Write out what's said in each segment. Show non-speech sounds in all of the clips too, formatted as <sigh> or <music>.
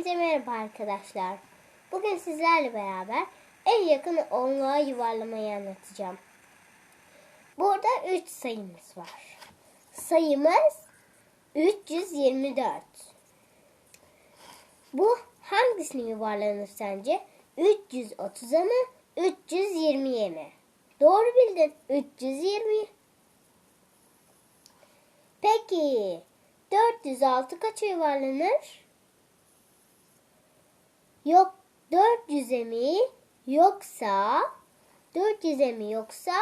Hepinize merhaba arkadaşlar. Bugün sizlerle beraber en yakın onluğa yuvarlamayı anlatacağım. Burada 3 sayımız var. Sayımız 324. Bu hangisini yuvarlanır sence? 330'a mı? 320'ye mi? Doğru bildin. 320. Peki 406 kaça yuvarlanır? Yok 400'e mi yoksa 400'e mi yoksa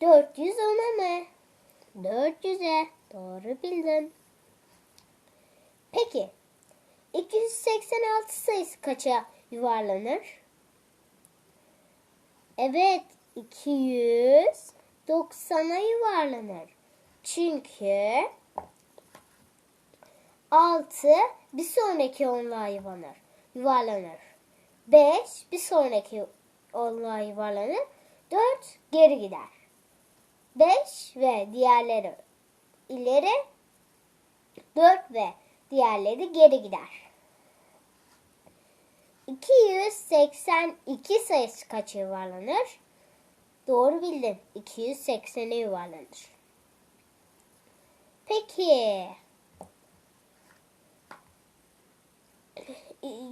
410'a mı? 400'e. Doğru bildin. Peki 286 sayısı kaça yuvarlanır? Evet 290'a yuvarlanır. Çünkü 6 bir sonraki onluğa yuvarlanır. Yuvarlanır. 5 bir sonraki onluğa yuvarlanır. 4 geri gider. 5 ve diğerleri ileri 4 ve diğerleri geri gider. 282 sayısı kaça yuvarlanır? Doğru bildin. 280'e yuvarlanır. Peki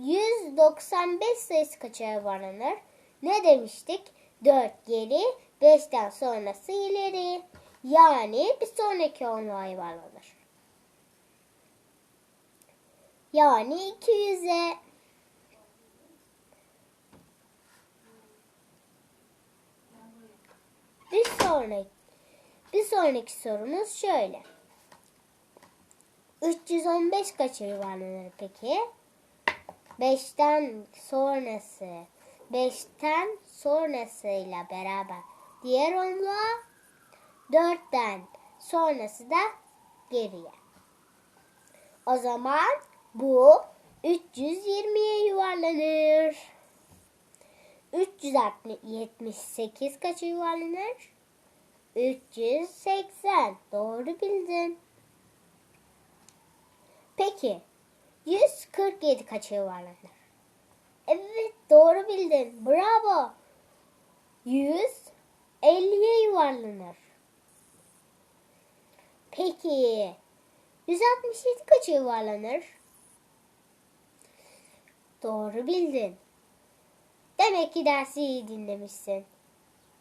195 sayısı kaça yuvarlanır? Ne demiştik? 4 geri, 5'ten sonrası ileri. Yani bir sonraki onluğa yuvarlanır. Yani 200'e. Bir sonraki, bir sonraki sorumuz şöyle. 315 kaça yuvarlanır peki? 5'ten sonrası, 5'ten sonrasıyla beraber diğer onluğa, 4'ten sonrası da geriye. O zaman bu 320'ye yuvarlanır. 378 kaça yuvarlanır? 380. Doğru bildin. Peki 147 kaça yuvarlanır? Evet doğru bildin. Bravo. 150'ye yuvarlanır. Peki 167 kaça yuvarlanır? Doğru bildin. Demek ki dersi iyi dinlemişsin.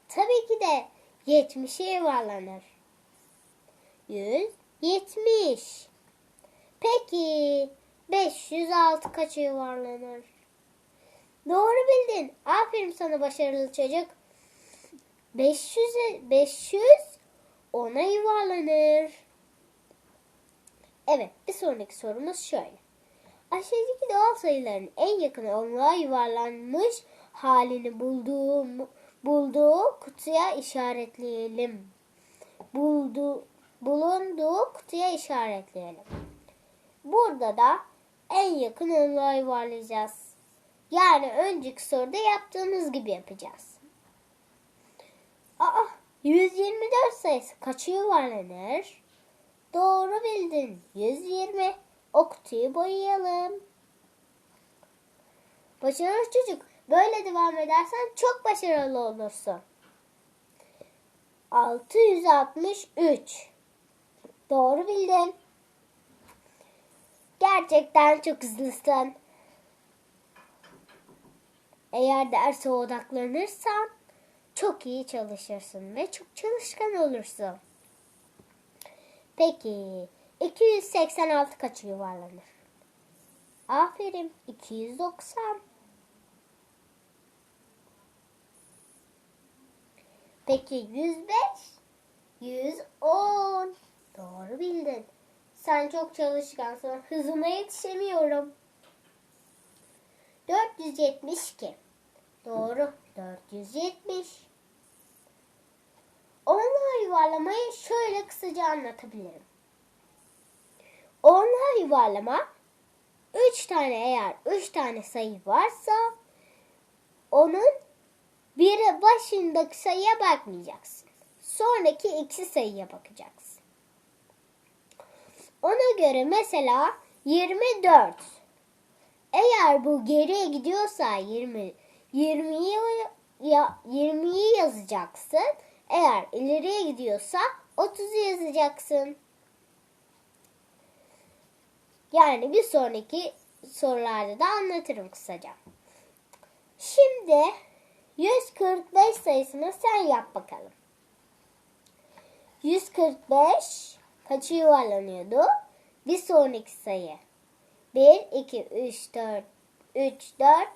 Tabii ki de 70'e yuvarlanır. 170. Peki 506 kaça yuvarlanır? Doğru bildin. Aferin sana başarılı çocuk. 500 500 ona yuvarlanır. Evet, bir sonraki sorumuz şöyle. Aşağıdaki doğal sayıların en yakın onluğa yuvarlanmış halini bulduğu bulduğu kutuya işaretleyelim. Buldu, bulunduğu kutuya işaretleyelim. Burada da en yakın onluğa yuvarlayacağız. Yani önceki soruda yaptığımız gibi yapacağız. Aa, 124 sayısı kaça yuvarlanır? Doğru bildin. 120. O kutuyu boyayalım. Başarılı çocuk. Böyle devam edersen çok başarılı olursun. 663. Doğru bildin. Gerçekten çok hızlısın. Eğer derse odaklanırsan çok iyi çalışırsın ve çok çalışkan olursun. Peki 286 kaç yuvarlanır? Aferin 290. Peki 105? 110. Doğru bildin. Sen çok çalışkansın. Hızına yetişemiyorum. 472. Doğru. 470. Onluğa yuvarlamayı şöyle kısaca anlatabilirim. Onluğa yuvarlama 3 tane eğer 3 tane sayı varsa onun biri başındaki sayıya bakmayacaksın. Sonraki iki sayıya bakacaksın. Ona göre mesela 24. Eğer bu geriye gidiyorsa 20 20'yi ya 20'yi yazacaksın. Eğer ileriye gidiyorsa 30'u yazacaksın. Yani bir sonraki sorularda da anlatırım kısaca. Şimdi 145 sayısını sen yap bakalım. 145 kaçı yuvarlanıyordu? Bir sonraki sayı. 1, 2, 3, 4, 3, 4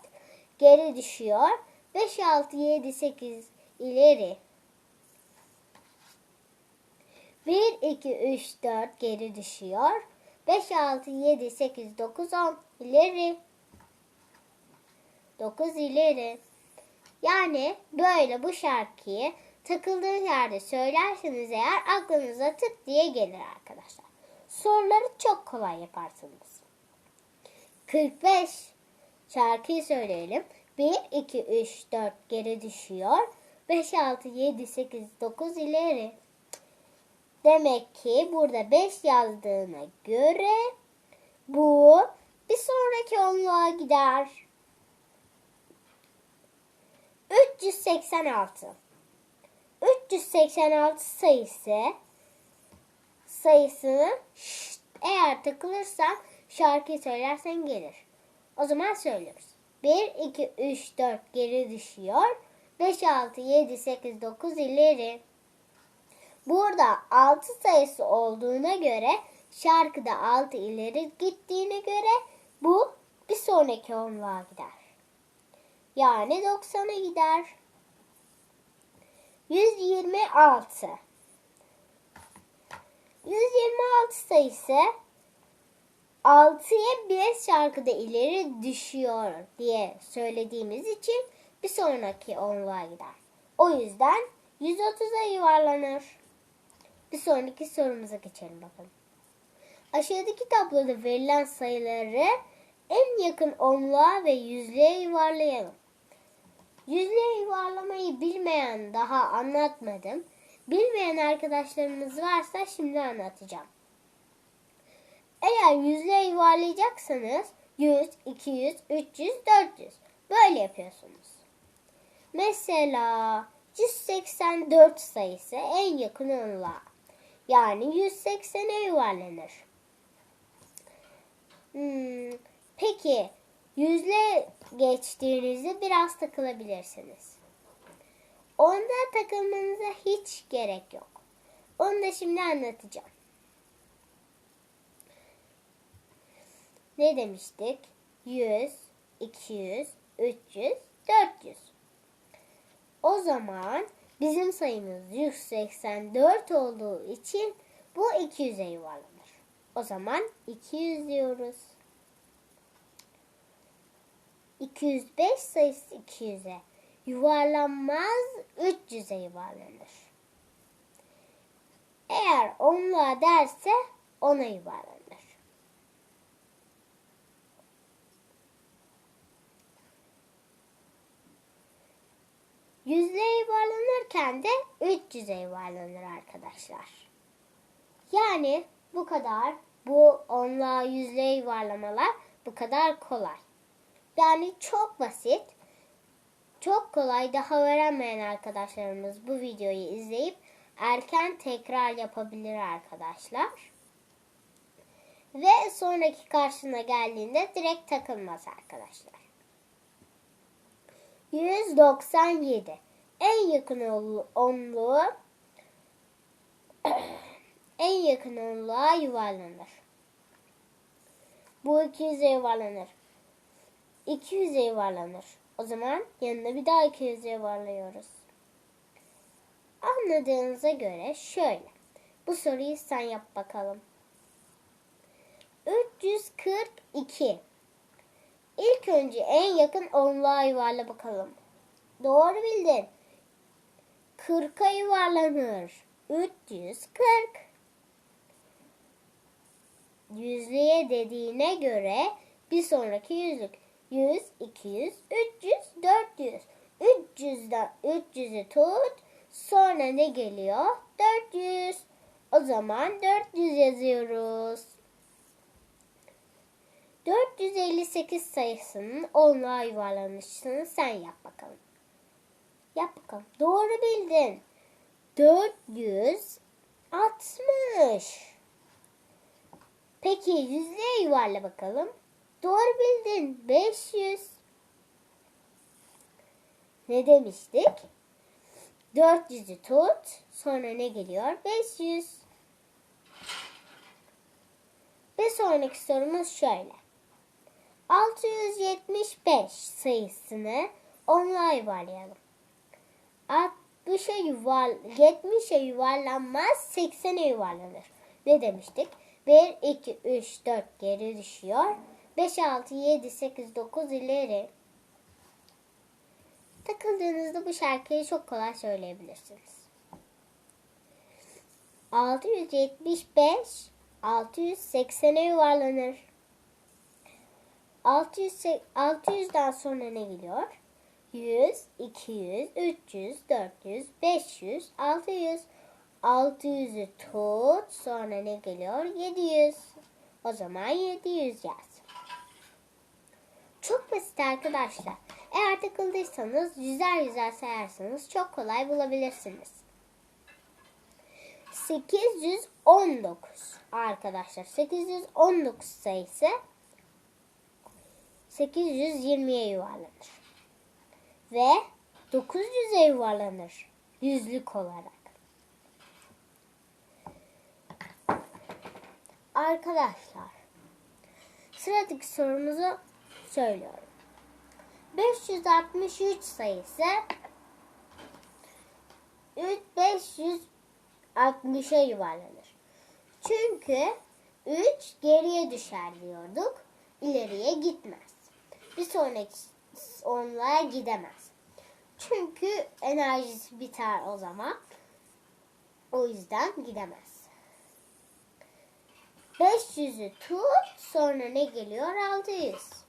geri düşüyor. 5, 6, 7, 8 ileri. 1, 2, 3, 4 geri düşüyor. 5, 6, 7, 8, 9, 10 ileri. 9 ileri. Yani böyle bu şarkıyı takıldığınız yerde söylerseniz eğer aklınıza tık diye gelir arkadaşlar. Soruları çok kolay yaparsınız. 45 şarkıyı söyleyelim. 1, 2, 3, 4 geri düşüyor. 5, 6, 7, 8, 9 ileri. Demek ki burada 5 yazdığına göre bu bir sonraki onluğa gider. 386 386 sayısı sayısını şşt, eğer takılırsan şarkıyı söylersen gelir. O zaman söylüyoruz. 1, 2, 3, 4 geri düşüyor. 5, 6, 7, 8, 9 ileri. Burada 6 sayısı olduğuna göre şarkıda 6 ileri gittiğine göre bu bir sonraki onluğa gider. Yani 90'a gider. 126 126 sayısı 6'ya bir şarkıda ileri düşüyor diye söylediğimiz için bir sonraki onluğa gider. O yüzden 130'a yuvarlanır. Bir sonraki sorumuza geçelim bakalım. Aşağıdaki tabloda verilen sayıları en yakın onluğa ve yüzlüğe yuvarlayalım. Yüzlüğe yuvarlamayı bilmeyen daha anlatmadım. Bilmeyen arkadaşlarımız varsa şimdi anlatacağım. Eğer yüzlüğe yuvarlayacaksanız 100, 200, 300, 400 böyle yapıyorsunuz. Mesela 184 sayısı en yakın onluğa. Yani 180'e yuvarlanır. Hmm, peki yüzle geçtiğinizde biraz takılabilirsiniz. Onda takılmanıza hiç gerek yok. Onu da şimdi anlatacağım. Ne demiştik? 100, 200, 300, 400. O zaman bizim sayımız 184 olduğu için bu 200'e yuvarlanır. O zaman 200 diyoruz. 205 sayısı 200'e yuvarlanmaz 300'e yuvarlanır. Eğer onluğa derse ona yuvarlanır. Yüzlüğe yuvarlanırken de 300'e yuvarlanır arkadaşlar. Yani bu kadar bu onluğa yüzlüğe yuvarlamalar bu kadar kolay. Yani çok basit. Çok kolay daha öğrenmeyen arkadaşlarımız bu videoyu izleyip erken tekrar yapabilir arkadaşlar. Ve sonraki karşına geldiğinde direkt takılmaz arkadaşlar. 197. En yakın onluğu <clears throat> en yakın onluğa yuvarlanır. Bu 200'e yuvarlanır. 200'e yuvarlanır. O zaman yanına bir daha 200'e yuvarlıyoruz. Anladığınıza göre şöyle. Bu soruyu sen yap bakalım. 342. İlk önce en yakın onluğa yuvarla bakalım. Doğru bildin. 40'a yuvarlanır. 340. Yüzlüğe dediğine göre bir sonraki yüzlük 100, 200, 300, 400. 300'den 300'ü tut. Sonra ne geliyor? 400. O zaman 400 yazıyoruz. 458 sayısının onluğa yuvarlanışını sen yap bakalım. Yap bakalım. Doğru bildin. 460. Peki yüzlüğe yuvarla bakalım. Doğru bildin. 500. Ne demiştik? 400'ü tut. Sonra ne geliyor? 500. Bir sonraki sorumuz şöyle. 675 sayısını onluğa yuvarlayalım. 60'a yuvar, 70'e yuvarlanmaz, 80'e yuvarlanır. Ne demiştik? 1, 2, 3, 4 geri düşüyor. 5, 6, 7, 8, 9 ileri. Takıldığınızda bu şarkıyı çok kolay söyleyebilirsiniz. 675 680'e yuvarlanır. 600, 600'den sonra ne geliyor? 100, 200, 300, 400, 500, 600. 600'ü tut. Sonra ne geliyor? 700. O zaman 700 yaz. Çok basit arkadaşlar. Eğer takıldıysanız yüzer yüzer sayarsanız çok kolay bulabilirsiniz. 819 arkadaşlar. 819 sayısı 820'ye yuvarlanır. Ve 900'e yuvarlanır yüzlük olarak. Arkadaşlar sıradaki sorumuzu söylüyorum. 563 sayısı 560'a yuvarlanır. Çünkü 3 geriye düşer diyorduk. İleriye gitmez. Bir sonraki onluğa gidemez. Çünkü enerjisi biter o zaman. O yüzden gidemez. 500'ü tut sonra ne geliyor? 600.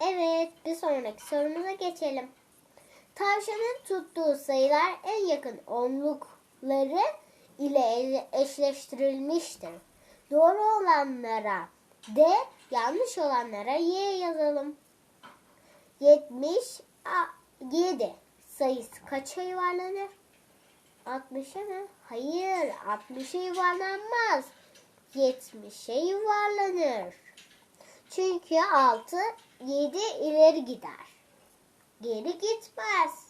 Evet bir sonraki sorumuza geçelim. Tavşanın tuttuğu sayılar en yakın onlukları ile eşleştirilmiştir. Doğru olanlara D, yanlış olanlara Y yazalım. 77 sayısı kaça yuvarlanır? 60'a mı? Hayır, 60'a yuvarlanmaz. 70'e yuvarlanır. Çünkü 6, 7 ileri gider. Geri gitmez.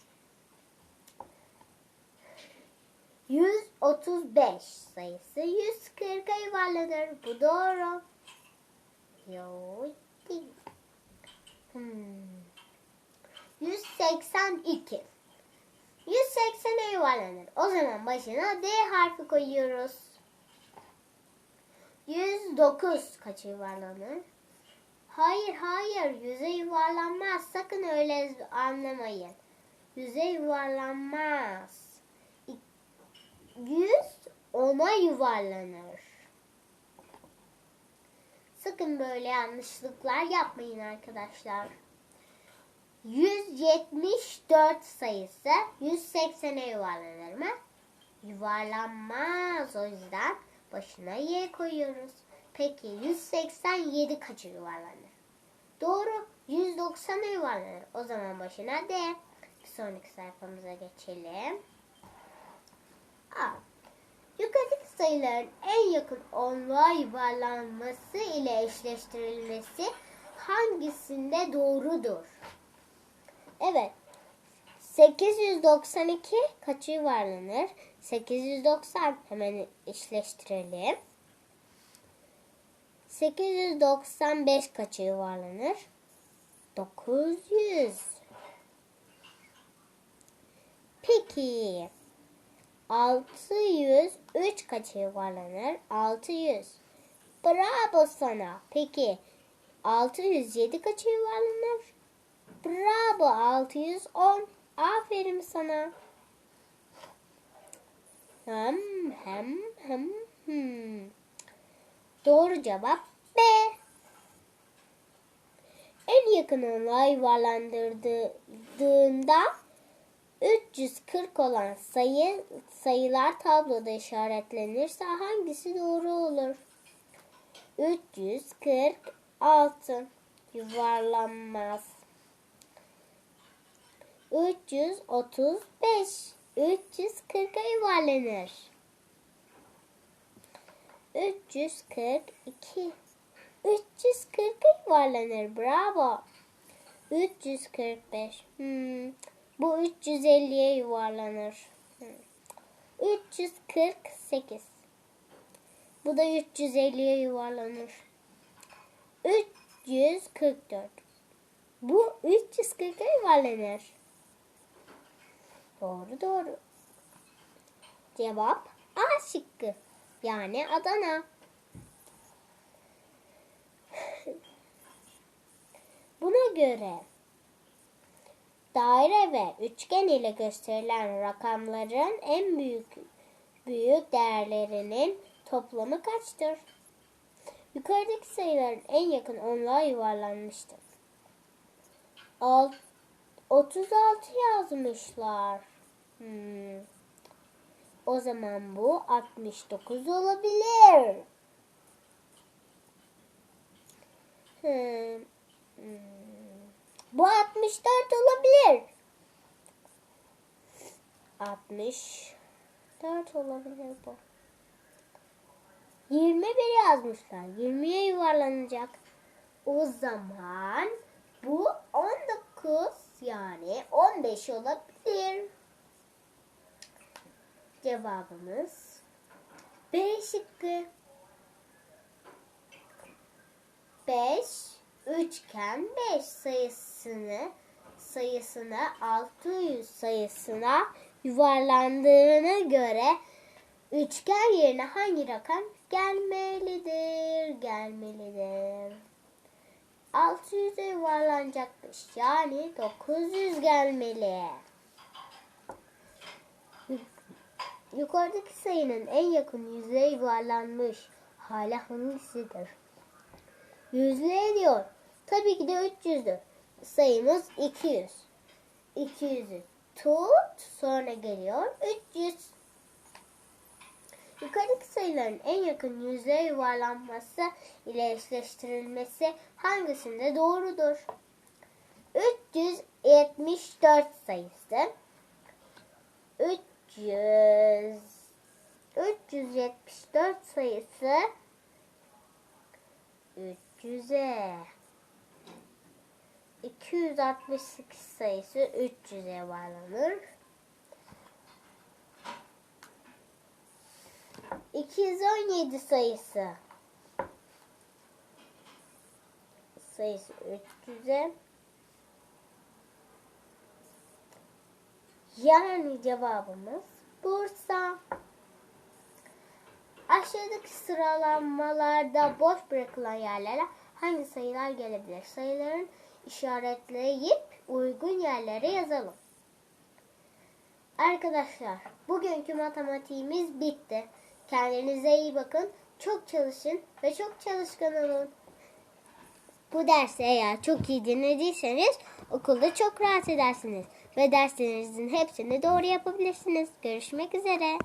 135 sayısı 140'a yuvarlanır. Bu doğru. Yok değil. Hmm. 182. 180'e yuvarlanır. O zaman başına D harfi koyuyoruz. 109 kaça yuvarlanır? Hayır hayır yüze yuvarlanmaz. Sakın öyle anlamayın. Yüze yuvarlanmaz. 100 ona yuvarlanır. Sakın böyle yanlışlıklar yapmayın arkadaşlar. 174 sayısı 180'e yuvarlanır mı? Yuvarlanmaz. O yüzden başına Y koyuyoruz. Peki 187 kaça yuvarlanır? Doğru. 190'a yuvarlanır. O zaman başına D. Bir sonraki sayfamıza geçelim. A. Yukarıdaki sayıların en yakın onluğa yuvarlanması ile eşleştirilmesi hangisinde doğrudur? Evet. 892 kaçı yuvarlanır? 890 hemen eşleştirelim. 895 kaçı yuvarlanır? 900. Peki 603 kaça yuvarlanır? 600. Bravo sana. Peki 607 kaça yuvarlanır? Bravo 610. Aferin sana. Hem hem hem hmm. Doğru cevap B. En yakın onluğa yuvarlandırdığında 340 olan sayı sayılar tabloda işaretlenirse hangisi doğru olur? 346 yuvarlanmaz. 335 340'a yuvarlanır. 342 340'a yuvarlanır. Bravo. 345. Hmm. Bu 350'ye yuvarlanır. Hmm. 348. Bu da 350'ye yuvarlanır. 344. Bu 340'a yuvarlanır. Doğru doğru. Cevap A şıkkı. Yani Adana. Göre daire ve üçgen ile gösterilen rakamların en büyük büyük değerlerinin toplamı kaçtır? Yukarıdaki sayıların en yakın onluğa yuvarlanmıştır. Alt, 36 yazmışlar. Hmm. O zaman bu 69 olabilir. Hmm. Hmm. Bu 64 olabilir. 64 olabilir bu. 21 yazmışlar. 20'ye yuvarlanacak. O zaman bu 19 yani 15 olabilir. Cevabımız B şıkkı. 5 üçgen 5 sayısını sayısına 600 sayısına yuvarlandığına göre üçgen yerine hangi rakam gelmelidir? Gelmelidir. 600'e yuvarlanacakmış. Yani 900 gelmeli. Yukarıdaki sayının en yakın yüzeye yuvarlanmış. Hala hangisidir? Yüzlüğe diyor. Tabii ki de 300'dür. Sayımız 200. 200'ü tut. Sonra geliyor 300. Yukarıdaki sayıların en yakın yüzeye yuvarlanması ile eşleştirilmesi hangisinde doğrudur? 374 sayısı 300 374 sayısı 300'e 268 sayısı 300'e bağlanır. 217 sayısı sayısı 300'e yani cevabımız Bursa. Aşağıdaki sıralanmalarda boş bırakılan yerlere hangi sayılar gelebilir? Sayıların işaretleyip uygun yerlere yazalım. Arkadaşlar bugünkü matematiğimiz bitti. Kendinize iyi bakın. Çok çalışın ve çok çalışkan olun. Bu dersi eğer çok iyi dinlediyseniz okulda çok rahat edersiniz ve derslerinizin hepsini doğru yapabilirsiniz. Görüşmek üzere.